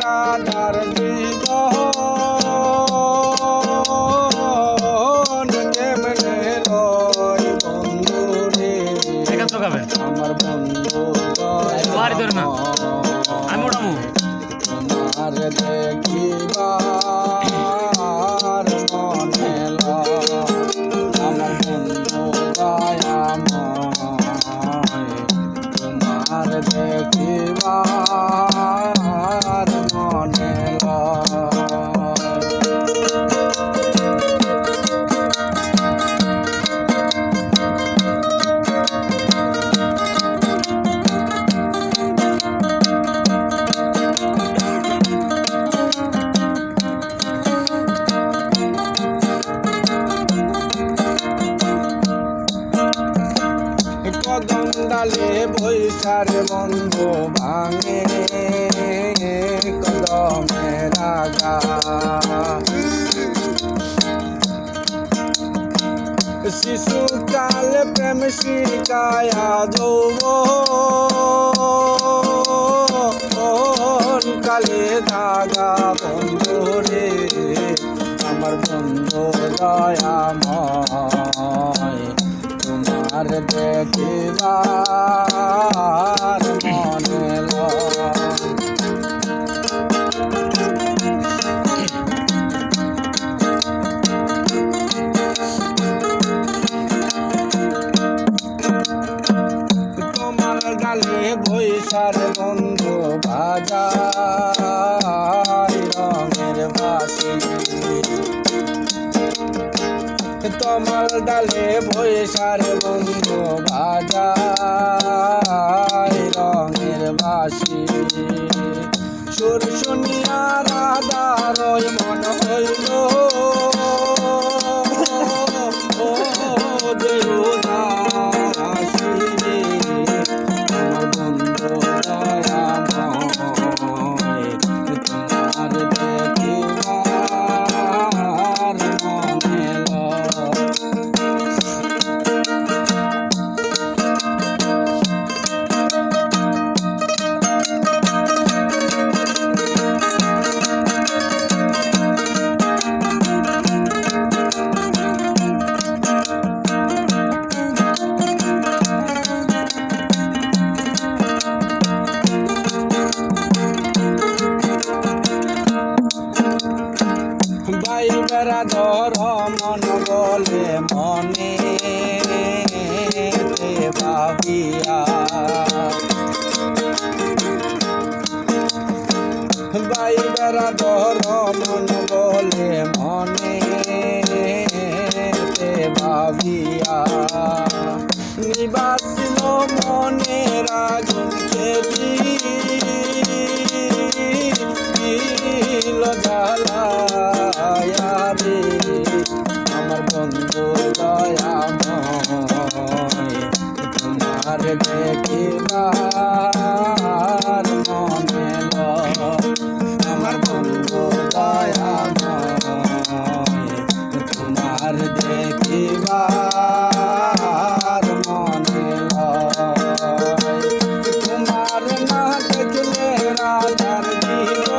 রাধার জীবন কেমনে রয় বন্ধু রে আমার বন্ধু। আমি ওঠামু তোমার দেখিবার ডালে বৈশার বন্ধ ভাঙে কদমে রাগা শিশুকাল প্রেম শিকায়া যৌব কালে ধাগা বন্ধু রে আমার বন্ধু দয়াময়। তোমার দেখিবার মনে তোমার ডালে বৈশার বন্ধু বাজার রঙের বাসি। তোমার ডালে বৈশার বন্ধু বাজায় রঙের বাসি। সুর শুনিয়া রাধার মন হইল বেড়া ধর মন বলে মনে বাই বেড়া ধর মন বলে মনে ভাবিয়া। বন্ধু দয়াময় তোমার দেখিবার মনে আমার বন্ধু দয়াময় তোমার দেখিবার মনে তোমার না দেখলে রাধার জীবন